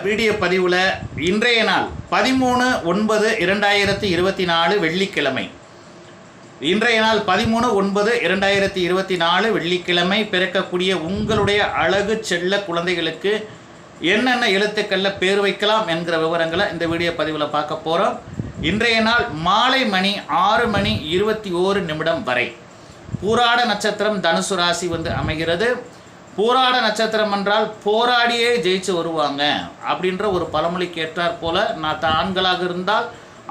Video பதிவில் இன்றைய நாள் பதிமூணு ஒன்பது இரண்டாயிரத்தி இருபத்தி நாலு வெள்ளிக்கிழமை. இன்றைய நாள் பதிமூணு ஒன்பது இரண்டாயிரத்தி இருபத்தி நாலு வெள்ளிக்கிழமை பிறக்கக்கூடிய உங்களுடைய அழகு செல்ல குழந்தைகளுக்கு என்னென்ன எழுத்துக்களில் பேர் வைக்கலாம் என்கிற விவரங்களை இந்த வீடியோ பதிவில் பார்க்க போகிறோம் இன்றைய நாள் மாலை மணி ஆறு மணி இருபத்தி ஓரு நிமிடம் வரை. பூராட நட்சத்திரம் தனுசு ராசி வந்து அமைகிறது. போராட நட்சத்திரம் என்றால் போராடியே ஜெயிச்சு வருவாங்க அப்படின்ற ஒரு பழமொழிக்கு ஏற்றாற் போல நான் ஆண்களாக இருந்தால்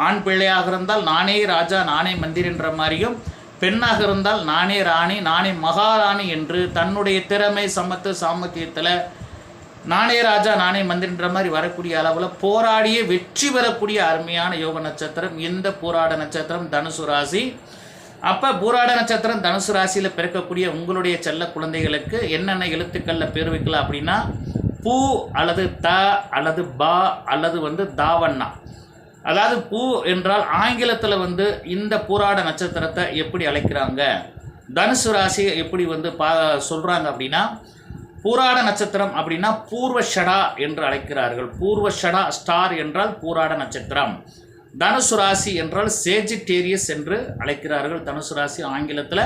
ஆண் பிள்ளையாக இருந்தால் நானே ராஜா நானே மந்திரின்ற மாதிரியும் பெண்ணாக இருந்தால் நானே ராணி நானே மகாராணி என்று தன்னுடைய திறமை சமத்து சாமர்த்தியத்தில் நானே ராஜா நானே மந்திரின்ற மாதிரி வரக்கூடிய அளவில் போராடியே வெற்றி பெறக்கூடிய அருமையான யோக நட்சத்திரம். இந்த போராட நட்சத்திரம்? தனுசு ராசி. அப்போ பூராட நட்சத்திரம் தனுசு ராசியில் பிறக்கக்கூடிய உங்களுடைய செல்ல குழந்தைகளுக்கு என்னென்ன எழுத்துக்களில் பேர் வைக்கலாம் அப்படின்னா பூ அல்லது த அல்லது பா அல்லது வந்து தாவண்ணா. அதாவது பூ என்றால் ஆங்கிலத்தில் வந்து இந்த பூராட நட்சத்திரத்தை எப்படி அழைக்கிறாங்க? தனுசு ராசியை எப்படி வந்து பா சொல்கிறாங்க அப்படின்னா பூராட நட்சத்திரம் அப்படின்னா பூர்வ ஷடா என்று அழைக்கிறார்கள். பூர்வஷடா ஸ்டார் என்றால் பூராட நட்சத்திரம். தனுசு ராசி என்றால் சேஜிட்டேரியஸ் என்று அழைக்கிறார்கள். தனுசு ராசி ஆங்கிலத்தில்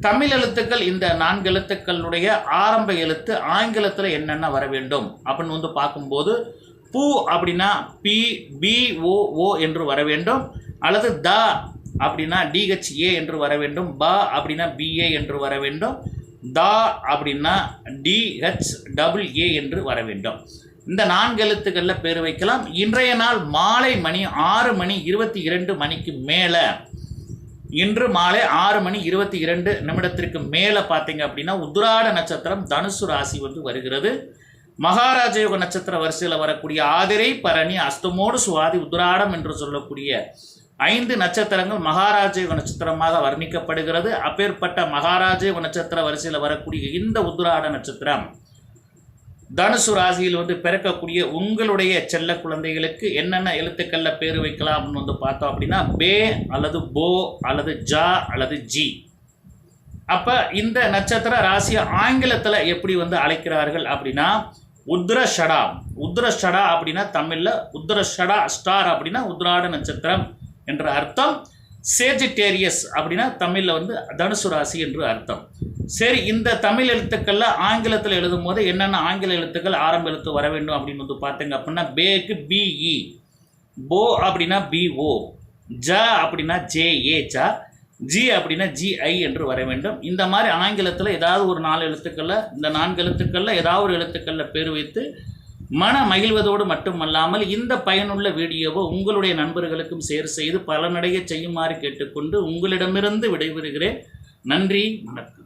தமிழ் எழுத்துக்கள் இந்த நான்கு எழுத்துக்களுடைய ஆரம்ப எழுத்து ஆங்கிலத்தில் என்னென்ன வர வேண்டும்? அப்படின்னு வந்து பார்க்கும்போது பூ அப்படின்னா பி பி ஓ ஓ என்று வர வேண்டும். அல்லது த அப்படின்னா டிஹெச்ஏ என்று வர வேண்டும். ப அப்படின்னா பிஏ என்று வர வேண்டும். தா அப்படின்னா டிஹெச் டபுள் ஏ என்று வர வேண்டும். இந்த நான்கு எழுத்துக்களில் பேர் வைக்கலாம். இன்றைய நாள் மாலை மணி ஆறு மணி இருபத்தி இரண்டு மணிக்கு மேலே. இன்று மாலை ஆறு மணி இருபத்தி இரண்டு நிமிடத்திற்கு மேலே பார்த்தீங்க அப்படின்னா உத்ராட நட்சத்திரம் தனுசு ராசி வந்து வருகிறது. மகாராஜ யோக நட்சத்திர வரிசையில் வரக்கூடிய ஆதிரை பரணி அஸ்தமோடு சுவாதி உத்ராடம் என்று சொல்லக்கூடிய ஐந்து நட்சத்திரங்கள் மகாராஜ யோக நட்சத்திரமாக வர்ணிக்கப்படுகிறது. அப்பேற்பட்ட மகாராஜ யோக நட்சத்திர வரிசையில் வரக்கூடிய இந்த உத்ராட நட்சத்திரம் தனுசு ராசியில் வந்து பிறக்கக்கூடிய உங்களுடைய செல்ல குழந்தைகளுக்கு என்னென்ன எழுத்துக்களில் பேர் வைக்கலாம் அப்படின்னு வந்து பார்த்தோம் அப்படின்னா பே அல்லது போ அல்லது ஜா அல்லது ஜி. அப்போ இந்த நட்சத்திர ராசியை ஆங்கிலத்தில் எப்படி வந்து அழைக்கிறார்கள் அப்படின்னா உத்ரஷடா ஷடா. அப்படின்னா தமிழில் உத்ரஷடா ஸ்டார் அப்படின்னா உத்ராட நட்சத்திரம் என்ற அர்த்தம். சேஜிட்டேரியஸ் அப்படின்னா தமிழில் வந்து தனுசு ராசி என்று அர்த்தம். சரி இந்த தமிழ் எழுத்துக்களில் ஆங்கிலத்தில் எழுதும் போது என்னென்ன ஆங்கில எழுத்துக்கள் ஆரம்ப எழுத்து வர வேண்டும் அப்படின்னு வந்து பார்த்தீங்க அப்படின்னா பேக்கு பிஇ போ அப்படின்னா பிஓ ஜ அப்படின்னா ஜேஏ ஜ ஜி அப்படின்னா ஜிஐ என்று வர வேண்டும். இந்த மாதிரி ஆங்கிலத்தில் ஏதாவது ஒரு நாலு எழுத்துக்களில் இந்த நான்கு எழுத்துக்களில் ஏதாவது ஒரு எழுத்துக்களில் பேர் வைத்து மன மகிழ்வதோடு மட்டுமல்லாமல் இந்த பயனுள்ள வீடியோவை உங்களுடைய நண்பர்களுக்கும் ஷேர் செய்து பலனடைய செய்யுமாறு கேட்டுக்கொண்டு உங்களிடமிருந்து விடைபெறுகிறேன். நன்றி வணக்கம்.